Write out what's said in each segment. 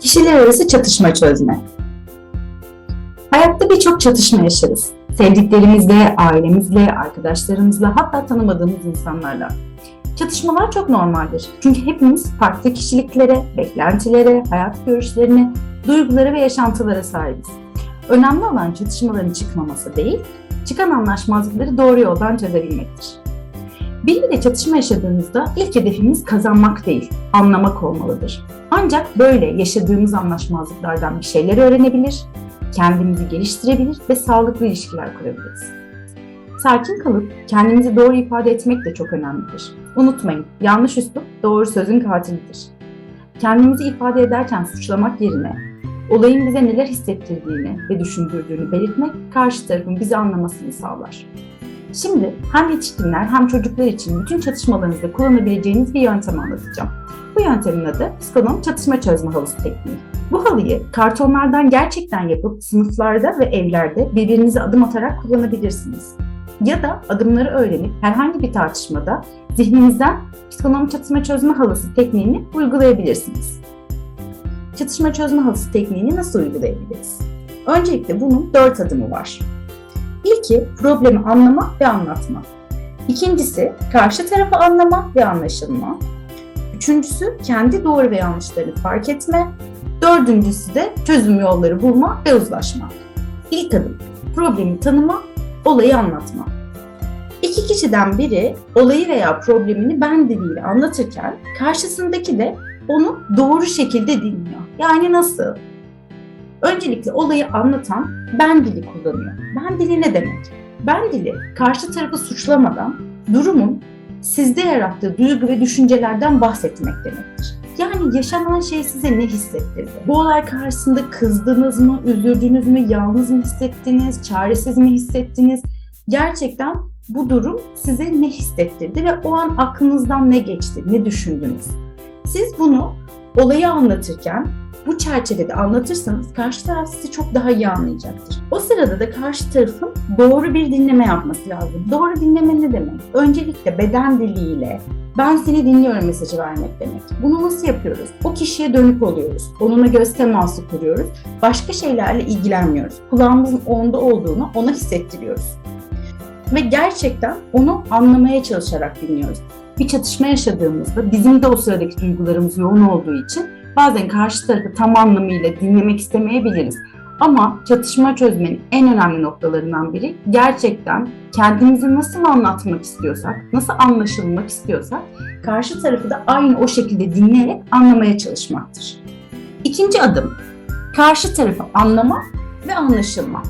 Kişiler arası çatışma çözme. Hayatta birçok çatışma yaşarız. Sevdiklerimizle, ailemizle, arkadaşlarımızla, hatta tanımadığımız insanlarla. Çatışmalar çok normaldir. Çünkü hepimiz farklı kişiliklere, beklentilere, hayat görüşlerine, duygulara ve yaşantılara sahibiz. Önemli olan çatışmaların çıkmaması değil, çıkan anlaşmazlıkları doğru yoldan çözebilmektir. Biriyle çatışma yaşadığımızda ilk hedefimiz kazanmak değil, anlamak olmalıdır. Ancak böyle yaşadığımız anlaşmazlıklardan bir şeyler öğrenebilir, kendimizi geliştirebilir ve sağlıklı ilişkiler kurabiliriz. Sakin kalıp kendimizi doğru ifade etmek de çok önemlidir. Unutmayın, yanlış üslup doğru sözün katilidir. Kendimizi ifade ederken suçlamak yerine olayın bize neler hissettirdiğini ve düşündürdüğünü belirtmek karşı tarafın bizi anlamasını sağlar. Şimdi hem yetişkinler hem çocuklar için bütün çatışmalarınızda kullanabileceğiniz bir yöntem anlatacağım. Bu yöntemin adı psikonom çatışma çözme havuzu tekniği. Bu halıyı kartonlardan gerçekten yapıp sınıflarda ve evlerde birbirinize adım atarak kullanabilirsiniz. Ya da adımları öğrenip herhangi bir tartışmada zihninizden psikonom çatışma çözme halısı tekniğini uygulayabilirsiniz. Çatışma çözme halısı tekniğini nasıl uygulayabiliriz? Öncelikle bunun dört adımı var. İlki problemi anlama ve anlatma. İkincisi karşı tarafı anlama ve anlaşılma. Üçüncüsü kendi doğru ve yanlışlarını fark etme. Dördüncüsü de çözüm yolları bulma ve uzlaşma. İlk adım problemi tanıma, olayı anlatma. İki kişiden biri olayı veya problemini ben diliyle anlatırken karşısındaki de onu doğru şekilde dinliyor. Yani nasıl? Öncelikle olayı anlatan ben dili kullanıyor. Ben dili ne demek? Ben dili karşı tarafı suçlamadan durumun sizde yarattığı duygu ve düşüncelerden bahsetmek demektir. Yani yaşanan şey size ne hissettirdi? Bu olay karşısında kızdınız mı, üzüldünüz mü, yalnız mı hissettiniz, çaresiz mi hissettiniz? Gerçekten bu durum size ne hissettirdi ve o an aklınızdan ne geçti, ne düşündünüz? Siz bunu olayı anlatırken bu çerçevede anlatırsanız karşı taraf sizi çok daha iyi anlayacaktır. O sırada da karşı tarafın doğru bir dinleme yapması lazım. Doğru dinleme ne demek? Öncelikle beden diliyle ben seni dinliyorum mesajı vermek demek. Bunu nasıl yapıyoruz? O kişiye dönük oluyoruz. Onunla göz teması kuruyoruz. Başka şeylerle ilgilenmiyoruz. Kulağımızın onda olduğunu ona hissettiriyoruz. Ve gerçekten onu anlamaya çalışarak dinliyoruz. Bir çatışma yaşadığımızda bizim de o sıradaki duygularımız yoğun olduğu için bazen karşı tarafı tam anlamıyla dinlemek istemeyebiliriz. Ama çatışma çözmenin en önemli noktalarından biri gerçekten kendimizi nasıl anlatmak istiyorsak, nasıl anlaşılmak istiyorsak karşı tarafı da aynı o şekilde dinleyerek anlamaya çalışmaktır. İkinci adım karşı tarafı anlama ve anlaşılma.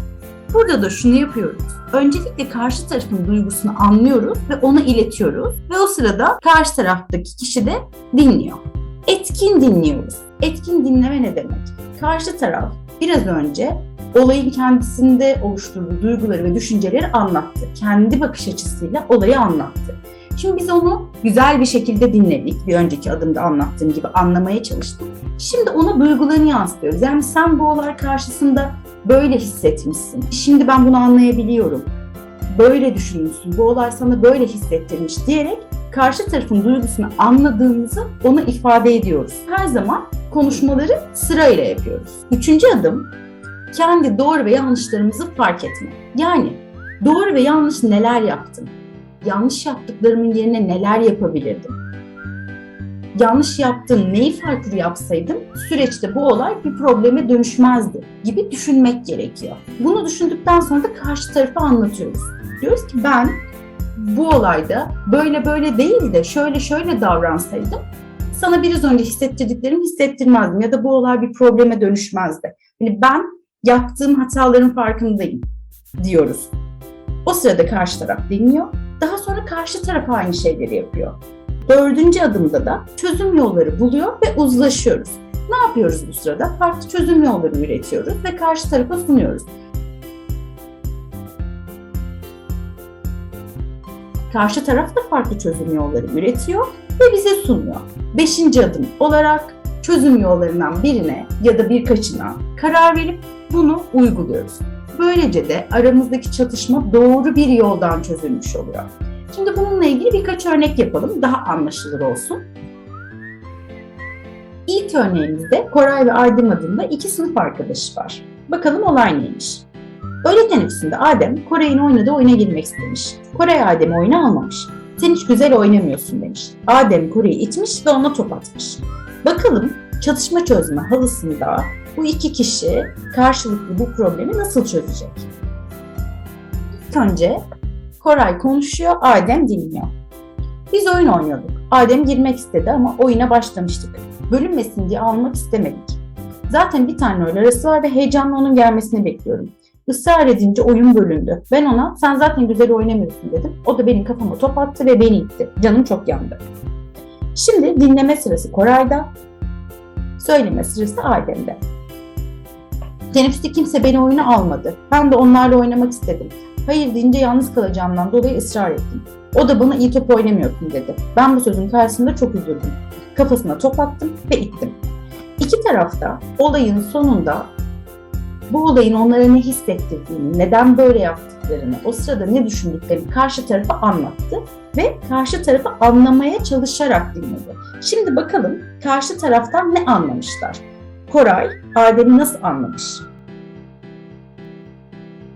Burada da şunu yapıyoruz. Öncelikle karşı tarafın duygusunu anlıyoruz ve ona iletiyoruz ve o sırada karşı taraftaki kişi de dinliyor. Etkin dinliyoruz. Etkin dinleme ne demek? Karşı taraf biraz önce olayın kendisinde oluşturduğu duyguları ve düşünceleri anlattı. Kendi bakış açısıyla olayı anlattı. Şimdi biz onu güzel bir şekilde dinledik. Bir önceki adımda anlattığım gibi anlamaya çalıştık. Şimdi ona duygularını yansıtıyoruz. Yani sen bu olay karşısında böyle hissetmişsin. Şimdi ben bunu anlayabiliyorum. Böyle düşünmüşsün. Bu olay sana böyle hissettirmiş diyerek karşı tarafın duygusunu anladığımızı ona ifade ediyoruz. Her zaman konuşmaları sırayla yapıyoruz. Üçüncü adım kendi doğru ve yanlışlarımızı fark etme. Yani doğru ve yanlış neler yaptım? Yanlış yaptıklarımın yerine neler yapabilirdim? Yanlış yaptığım neyi farklı yapsaydım süreçte bu olay bir probleme dönüşmezdi gibi düşünmek gerekiyor. Bunu düşündükten sonra da karşı tarafa anlatıyoruz. Diyoruz ki ben bu olayda böyle böyle değil de şöyle şöyle davransaydım sana biraz önce hissettirdiklerimi hissettirmezdim ya da bu olay bir probleme dönüşmezdi. Yani ben yaptığım hataların farkındayım diyoruz. O sırada karşı taraf dinliyor. Daha sonra karşı taraf aynı şeyleri yapıyor. Dördüncü adımda da çözüm yolları buluyor ve uzlaşıyoruz. Ne yapıyoruz bu sırada? Farklı çözüm yolları üretiyoruz ve karşı tarafa sunuyoruz. Karşı taraf da farklı çözüm yolları üretiyor ve bize sunuyor. Beşinci adım olarak çözüm yollarından birine ya da birkaçına karar verip bunu uyguluyoruz. Böylece de aramızdaki çatışma doğru bir yoldan çözülmüş oluyor. Şimdi bununla ilgili birkaç örnek yapalım daha anlaşılır olsun. İlk örneğimizde Koray ve Adem adında iki sınıf arkadaşı var. Bakalım olay neymiş? Öğle teneffüsünde Adem, Koray'ın oynadığı oyuna girmek istemiş. Koray Adem'i oyuna almamış. Sen hiç güzel oynamıyorsun demiş. Adem Koray'ı itmiş ve ona top atmış. Bakalım çatışma çözme halısında bu iki kişi karşılıklı bu problemi nasıl çözecek? İlk önce Koray konuşuyor, Adem dinliyor. Biz oyun oynuyorduk. Adem girmek istedi ama oyuna başlamıştık. Bölünmesin diye almak istemedik. Zaten bir tane öyle arası var ve heyecanla onun gelmesini bekliyorum. Israr edince oyun bölündü. Ben ona sen zaten güzel oynamıyorsun dedim. O da benim kafama top attı ve beni itti. Canım çok yandı. Şimdi dinleme sırası Koray'da, söyleme sırası Adem'de. Teneffüste kimse beni oyuna almadı. Ben de onlarla oynamak istedim. Hayır deyince yalnız kalacağımdan dolayı ısrar ettim. O da bana iyi top oynamıyorsun dedi. Ben bu sözün karşısında çok üzüldüm. Kafasına top attım ve ittim. İki tarafta olayın sonunda bu olayın onlara ne hissettirdiğini, neden böyle yaptıklarını, o sırada ne düşündüklerini karşı tarafa anlattı ve karşı tarafı anlamaya çalışarak dinledi. Şimdi bakalım karşı taraftan ne anlamışlar? Koray, Adem'i nasıl anlamış?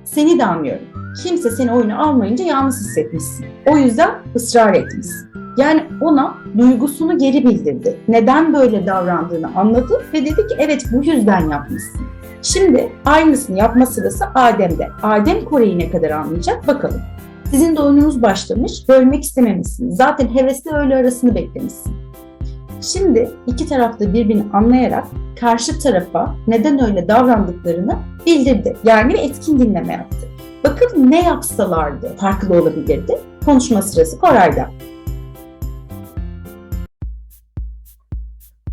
Seni de anlıyorum. Kimse seni oyuna almayınca yalnız hissetmişsin. O yüzden ısrar etmişsin. Yani ona duygusunu geri bildirdi. Neden böyle davrandığını anladı ve dedi ki evet bu yüzden yapmışsın. Şimdi aynısını yapma sırası Adem'de. Adem Kore'yi ne kadar anlayacak bakalım. Sizin de başlamış, bölmek istememişsiniz. Zaten hevesli öğle arasını beklemişsin. Şimdi iki tarafta birbirini anlayarak karşı tarafa neden öyle davrandıklarını bildirdi. Yani bir etkin dinleme yaptı. Bakın ne yapsalardı farklı olabilirdi. Konuşma sırası Koray'da.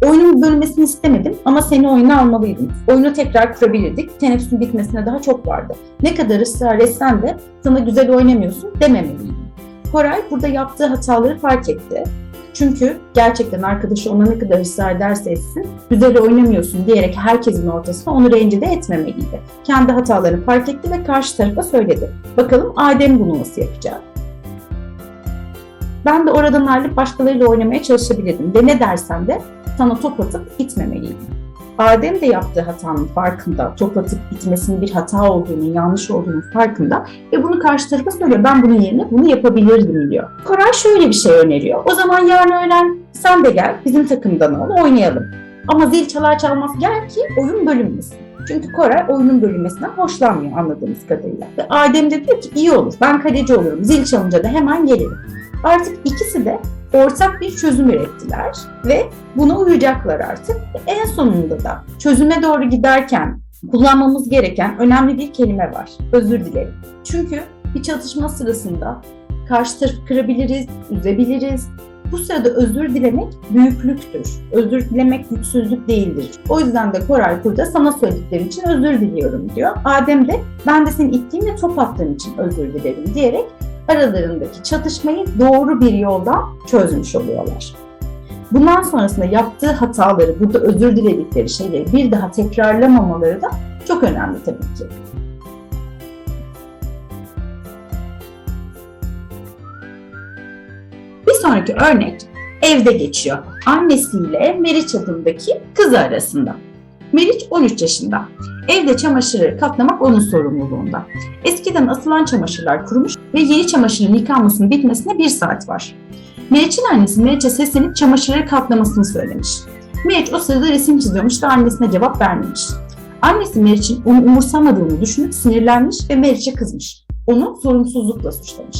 Oyunun bölünmesini istemedim ama seni oyuna almalıydım. Oyunu tekrar kurabilirdik. Teneffüsün bitmesine daha çok vardı. Ne kadar ısrar etsen de sana güzel oynamıyorsun dememeliydim. Koray burada yaptığı hataları fark etti. Çünkü gerçekten arkadaşı ona ne kadar ısrar ederse etsin, güzel oynamıyorsun diyerek herkesin ortasına onu rencide etmemeliydi. Kendi hatalarını fark etti ve karşı tarafa söyledi. Bakalım Adem bunu nasıl yapacak? Ben de oradan ayrılıp başkalarıyla oynamaya çalışabilirdim ve ne dersen de sana top atıp itmemeliydim. Adem de yaptığı hatanın farkında, top atıp itmesinin bir hata olduğunu, yanlış olduğunu farkında ve bunu karşı tarafa söylüyor. Ben bunun yerine bunu yapabilirdim diyor. Koray şöyle bir şey öneriyor. O zaman yarın öğlen sen de gel, bizim takımdan ol, oynayalım. Ama zil çalar çalmaz gel ki oyun bölünmesin. Çünkü Koray oyunun bölünmesinden hoşlanmıyor anladığımız kadarıyla. Ve Adem de diyor ki iyi olur, ben kaleci olurum, zil çalınca da hemen gelirim. Artık ikisi de ortak bir çözüm ürettiler ve buna uyacaklar artık. En sonunda da çözüme doğru giderken kullanmamız gereken önemli bir kelime var. Özür dilerim. Çünkü bir çatışma sırasında karşı tarafı kırabiliriz, üzebiliriz. Bu sırada özür dilemek büyüklüktür. Özür dilemek güçsüzlük değildir. O yüzden de Koray burada sana söylediklerim için özür diliyorum diyor. Adem de ben de seni ittiğim ve top attığım için özür dilerim diyerek aralarındaki çatışmayı doğru bir yoldan çözmüş oluyorlar. Bundan sonrasında yaptığı hataları, burada özür diledikleri şeyleri bir daha tekrarlamamaları da çok önemli tabii ki. Bir sonraki örnek evde geçiyor. Annesiyle Meriç adındaki kızı arasında. Meriç 13 yaşında. Evde çamaşırları katlamak onun sorumluluğunda. Eskiden asılan çamaşırlar kurumuş ve yeni çamaşırın yıkanmasının bitmesine bir saat var. Meriç'in annesi Meriç'e seslenip çamaşırları katlamasını söylemiş. Meriç o sırada resim çiziyormuş ve annesine cevap vermemiş. Annesi Meriç'in onu umursamadığını düşünüp sinirlenmiş ve Meriç'e kızmış. Onu sorumsuzlukla suçlamış.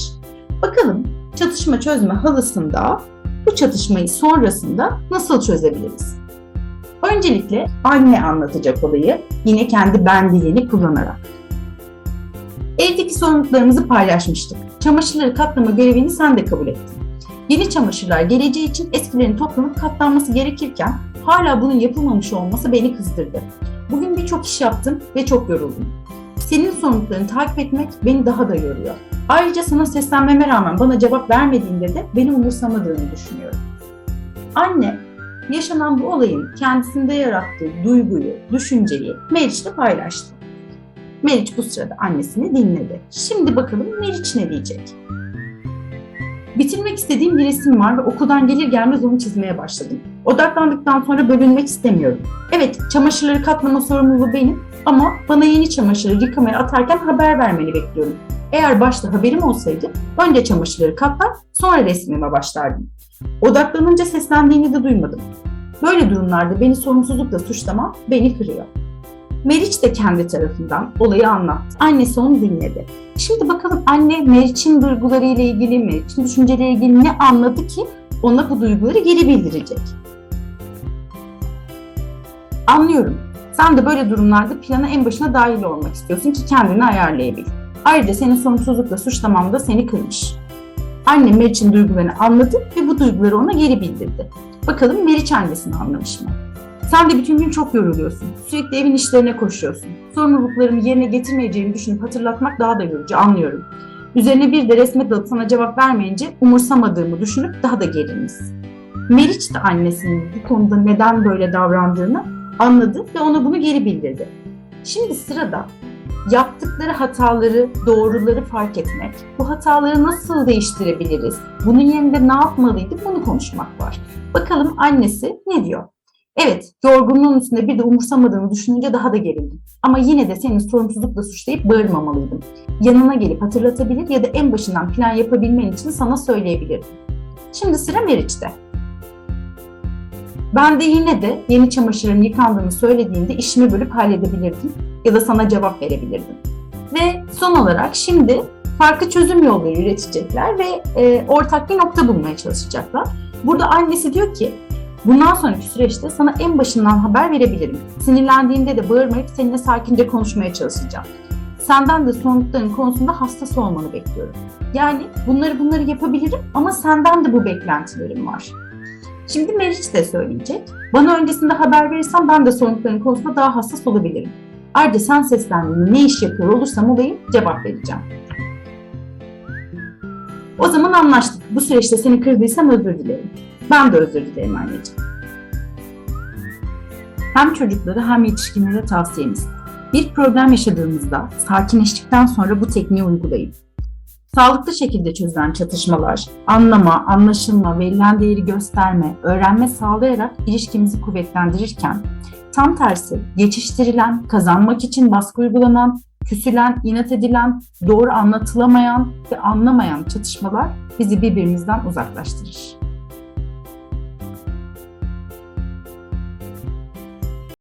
Bakalım çatışma çözme halısında bu çatışmayı sonrasında nasıl çözebiliriz? Öncelikle anne anlatacak olayı yine kendi ben dilini kullanarak. Evdeki sorumluluklarımızı paylaşmıştık. Çamaşırları katlama görevini sen de kabul ettin. Yeni çamaşırlar geleceği için eskilerin toplanıp katlanması gerekirken hala bunun yapılmamış olması beni kızdırdı. Bugün birçok iş yaptım ve çok yoruldum. Senin sorumluluklarını takip etmek beni daha da yoruyor. Ayrıca sana seslenmeme rağmen bana cevap vermediğinde de beni umursamadığını düşünüyorum. Anne, yaşanan bu olayın kendisinde yarattığı duyguyu, düşünceyi Meriç'le paylaştı. Meriç bu sırada annesini dinledi. Şimdi bakalım Meriç ne diyecek? Bitirmek istediğim bir resim var ve okuldan gelir gelmez onu çizmeye başladım. Odaklandıktan sonra bölünmek istemiyorum. Evet, çamaşırları katlama sorumluluğu benim ama bana yeni çamaşırı yıkamaya atarken haber vermeni bekliyorum. Eğer başta haberim olsaydı önce çamaşırları katlar sonra resmime başlardım. Odaklanınca seslendiğini de duymadım. Böyle durumlarda beni sorumsuzlukla suçlama beni kırıyor. Meriç de kendi tarafından olayı anlattı. Annesi onu dinledi. Şimdi bakalım anne Meriç'in duyguları ile ilgili, Meriç'in düşünceleriyle ilgili ne anladı ki ona bu duyguları geri bildirecek. Anlıyorum. Sen de böyle durumlarda plana en başına dahil olmak istiyorsun ki kendini ayarlayabil. Ayrıca seni sorumsuzlukla suçlamam da seni kırmış. Anne Meriç'in duygularını anladı ve bu duyguları ona geri bildirdi. Bakalım Meriç annesini anlamış mı? Sen de bütün gün çok yoruluyorsun. Sürekli evin işlerine koşuyorsun. Sorumluluklarımı yerine getirmeyeceğimi düşünüp hatırlatmak daha da yorucu anlıyorum. Üzerine bir de resme dalıp sana cevap vermeyince umursamadığımı düşünüp daha da gerilmiş. Meriç de annesinin bu konuda neden böyle davrandığını anladı ve ona bunu geri bildirdi. Şimdi sırada yaptıkları hataları, doğruları fark etmek, bu hataları nasıl değiştirebiliriz, bunun yerine ne yapmalıydı bunu konuşmak var. Bakalım annesi ne diyor? Evet, yorgunluğun üstünde bir de umursamadığını düşününce daha da gerildim. Ama yine de seni sorumsuzlukla suçlayıp bağırmamalıydım. Yanına gelip hatırlatabilir ya da en başından plan yapabilmen için sana söyleyebilirdim. Şimdi sıra Meriç'te. Ben de yine de yeni çamaşırın yıkandığını söylediğinde işimi bölüp halledebilirdim ya da sana cevap verebilirdim. Ve son olarak şimdi farklı çözüm yolları üretecekler ve e, ortak bir nokta bulmaya çalışacaklar. Burada annesi diyor ki Bundan sonraki süreçte sana en başından haber verebilirim. Sinirlendiğinde de bağırmayıp seninle sakince konuşmaya çalışacağım. Senden de sorumlulukların konusunda hassas olmanı bekliyorum. Yani bunları bunları yapabilirim ama senden de bu beklentilerim var. Şimdi Meriç de söyleyecek. Bana öncesinde haber verirsen ben de sorumlulukların konusunda daha hassas olabilirim. Ayrıca sen seslendiğinde ne iş yapıyor olursam olayım cevap vereceğim. O zaman anlaştık. Bu süreçte seni kırdıysam özür dilerim. Ben de özür dilerim anneciğim. Hem çocuklara hem yetişkinlere tavsiyemiz. Bir problem yaşadığınızda sakinleştikten sonra bu tekniği uygulayın. Sağlıklı şekilde çözülen çatışmalar, anlama, anlaşılma, verilen değeri gösterme, öğrenme sağlayarak ilişkimizi kuvvetlendirirken, tam tersi geçiştirilen, kazanmak için baskı uygulanan, küsülen, inat edilen, doğru anlatılamayan ve anlamayan çatışmalar bizi birbirimizden uzaklaştırır.